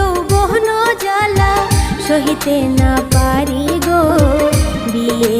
যৌবন জ্বালা সহিতে না পারি গো। বিয়ে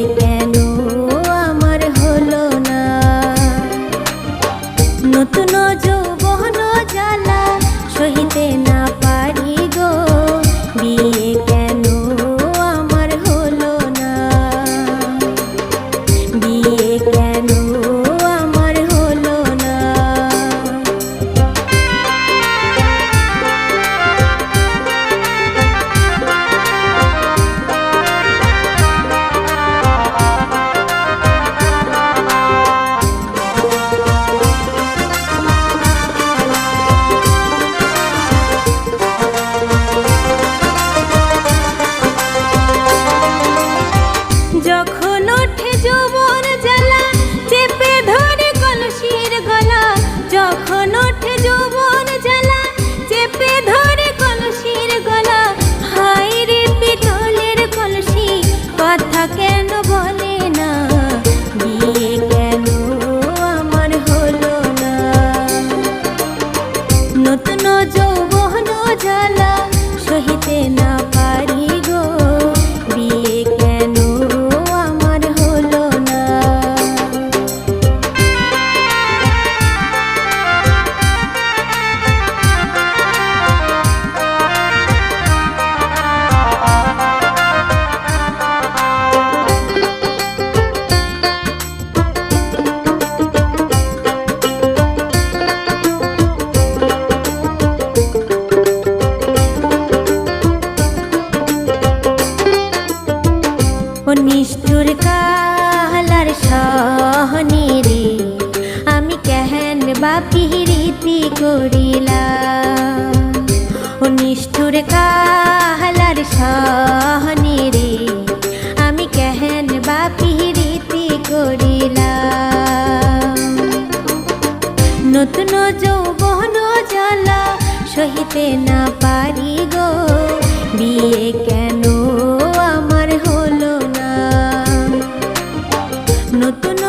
যখন ওঠে যৌবন জ্বালা, চেপে ধরে কলসির গলা হাই রে পিতলের কলসি, কথা কেন বলে না? বিয়ে কেন আমার হলো না? নতুন যৌবন জ্বালা পিহিরিতি করিলা নিষ্ঠুর কাহালার সহনে রে, আমি কেহেন বা পিহিরিতি করিলা নতুন যৌবন জল সহিতে না পারি গো, বিয়ে কেন আমার হলো না। নতুন